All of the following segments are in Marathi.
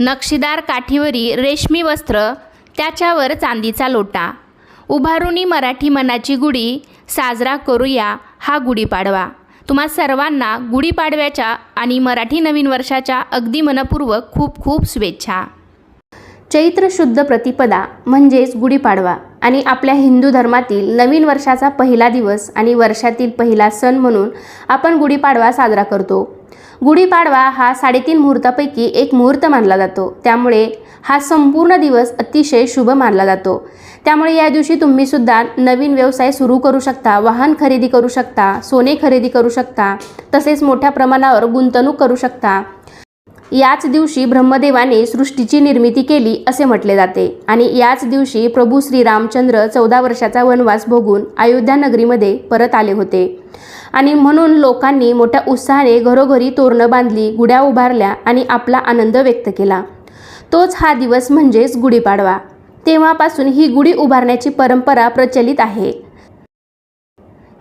नक्षीदार काठीवरी रेशमी वस्त्र त्याच्यावर चांदीचा लोटा. उभारुनी मराठी मनाची गुढी साजरा करूया हा गुढीपाडवा. तुम्हा सर्वांना गुढीपाडव्याच्या आणि मराठी नवीन वर्षाच्या अगदी मनपूर्वक खूप खूप शुभेच्छा. चैत्र शुद्ध प्रतिपदा म्हणजेच गुढीपाडवा आणि आपल्या हिंदू धर्मातील नवीन वर्षाचा पहिला दिवस आणि वर्षातील पहिला सण म्हणून आपण गुढीपाडवा साजरा करतो. गुढीपाडवा हा साडेतीन मुहूर्तापैकी एक मुहूर्त मानला जातो. त्यामुळे हा संपूर्ण दिवस अतिशय शुभ मानला जातो. त्यामुळे या दिवशी तुम्ही सुद्धा नवीन व्यवसाय सुरू करू शकता वाहन खरेदी करू शकता सोने खरेदी करू शकता तसेच मोठ्या प्रमाणावर गुंतवणूक करू शकता. याच दिवशी ब्रह्मदेवाने सृष्टीची निर्मिती केली असे म्हटले जाते आणि याच दिवशी प्रभू श्रीरामचंद्र चौदा वर्षाचा वनवास भोगून अयोध्या नगरीमध्ये परत आले होते. आणि म्हणून लोकांनी मोठ्या उत्साहाने घरोघरी तोरणं बांधली गुड्या उभारल्या आणि आपला आनंद व्यक्त केला. तोच हा दिवस म्हणजेच गुढीपाडवा. तेव्हापासून ही गुढी उभारण्याची परंपरा प्रचलित आहे.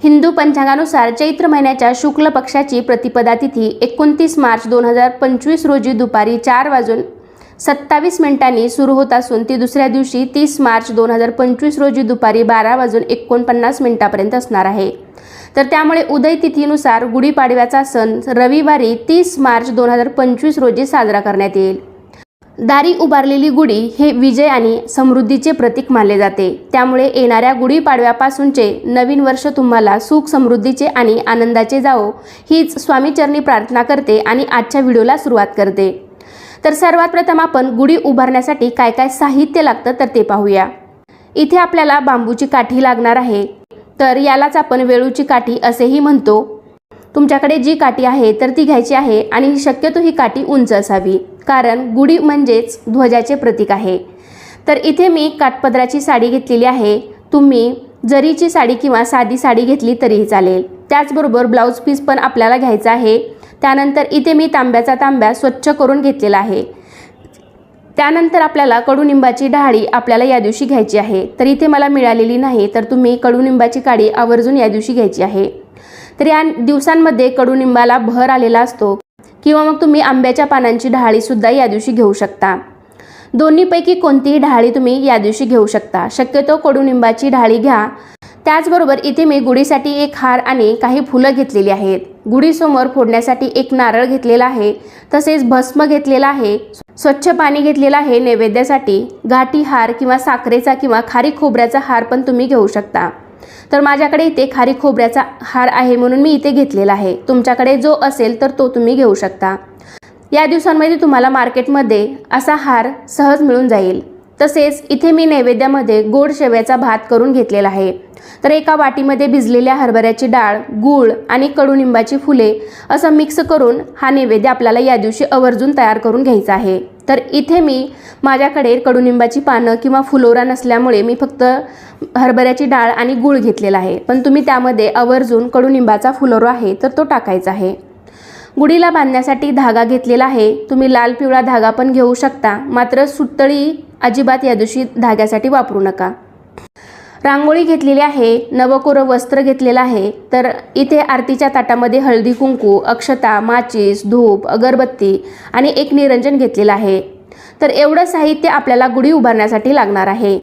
हिंदू पंचांगानुसार चैत्र महिन्याच्या शुक्ल पक्षाची प्रतिपदा तिथी एकोणतीस मार्च दोन हजार पंचवीस रोजी दुपारी चार वाजून सत्तावीस मिनिटांनी सुरू होत असून ती दुसऱ्या दिवशी तीस मार्च दोन हजार पंचवीस रोजी दुपारी बारा वाजून एकोणपन्नास मिनिटापर्यंत असणार आहे. तर त्यामुळे उदय तिथीनुसार गुढीपाडव्याचा सण रविवारी तीस मार्च दोन हजार पंचवीस रोजी साजरा करण्यात येईल. दारी उभारलेली गुढी हे विजय आणि समृद्धीचे प्रतीक मानले जाते. त्यामुळे येणाऱ्या गुढीपाडव्यापासूनचे नवीन वर्ष तुम्हाला सुख समृद्धीचे आणि आनंदाचे जावो हीच स्वामीचरणी प्रार्थना करते आणि आजच्या व्हिडिओला सुरुवात करते. तर सर्वात प्रथम आपण गुढी उभारण्यासाठी काय काय साहित्य लागतं तर ते पाहूया. इथे आपल्याला बांबूची काठी लागणार आहे. तर यालाच आपण वेळूची काठी असेही म्हणतो. तुमच्याकडे जी काठी आहे तर ती घ्यायची आहे आणि शक्यतो ही काठी उंच असावी. कारण गुढी म्हणजेच ध्वजाचे प्रतीक आहे. तर इथे मी काठपदराची साडी घेतलेली आहे. तुम्ही जरीची साडी किंवा साधी साडी घेतली तरीही चालेल. त्याचबरोबर ब्लाऊज पीस पण आपल्याला घ्यायचा आहे. त्यानंतर इथे मी तांब्याचा तांब्या स्वच्छ करून घेतलेला आहे. त्यानंतर आपल्याला कडुनिंबाची डाळी आपल्याला या दिवशी घ्यायची आहे. तर इथे मला मिळालेली नाही तर तुम्ही कडुनिंबाची काडी आवर्जून या दिवशी घ्यायची आहे. तर या दिवसांमध्ये कडुनिंबाला भर आलेला असतो किंवा मग तुम्ही आंब्याच्या पानांची डहाळीसुद्धा या दिवशी घेऊ शकता. दोन्हीपैकी कोणतीही डहाळी तुम्ही या दिवशी घेऊ शकता. शक्यतो कडुनिंबाची डहाळी घ्या. त्याचबरोबर इथे मी गुढीसाठी एक हार आणि काही फुलं घेतलेली आहेत. गुढीसमोर फोडण्यासाठी एक नारळ घेतलेला आहे तसेच भस्म घेतलेला आहे स्वच्छ पाणी घेतलेलं आहे नैवेद्यासाठी गाठी हार किंवा साखरेचा किंवा खारी खोबऱ्याचा हार पण तुम्ही घेऊ शकता. तर माझ्याकडे इथे खारी खोबऱ्याचा हार आहे म्हणून मी इथे घेतलेला आहे. तुमच्याकडे जो असेल तर तो तुम्ही घेऊ शकता. या दिवसांमध्ये तुम्हाला मार्केटमध्ये असा हार सहज मिळून जाईल. तसेच इथे मी नैवेद्यामध्ये गोड शेव्याचा भात करून घेतलेला आहे. तर एका वाटीमध्ये भिजलेल्या हरभऱ्याची डाळ गूळ आणि कडुनिंबाची फुले असं मिक्स करून हा नैवेद्य आपल्याला या दिवशी आवर्जून तयार करून घ्यायचा आहे. तर इथे मी माझ्याकडे कडुनिंबाची पानं किंवा फुलोरा नसल्यामुळे मी फक्त हरभऱ्याची डाळ आणि गूळ घेतलेला आहे. पण तुम्ही त्यामध्ये आवर्जून कडुनिंबाचा फुलोरा आहे तर तो टाकायचा आहे. गुढीला बांधण्यासाठी धागा घेतलेला आहे. तुम्ही लाल पिवळा धागा पण घेऊ शकता. मात्र सुतळी अजिबात या दिवशी धाग्यासाठी वापरू नका. रांगोळी घेतलेली आहे. नवकोरं वस्त्र घेतलेलं आहे. तर इथे आरतीच्या ताटामध्ये हळदी कुंकू अक्षता माचीस धूप अगरबत्ती आणि एक निरंजन घेतलेलं आहे. तर एवढं साहित्य आपल्याला गुढी उभारण्यासाठी लागणार आहे.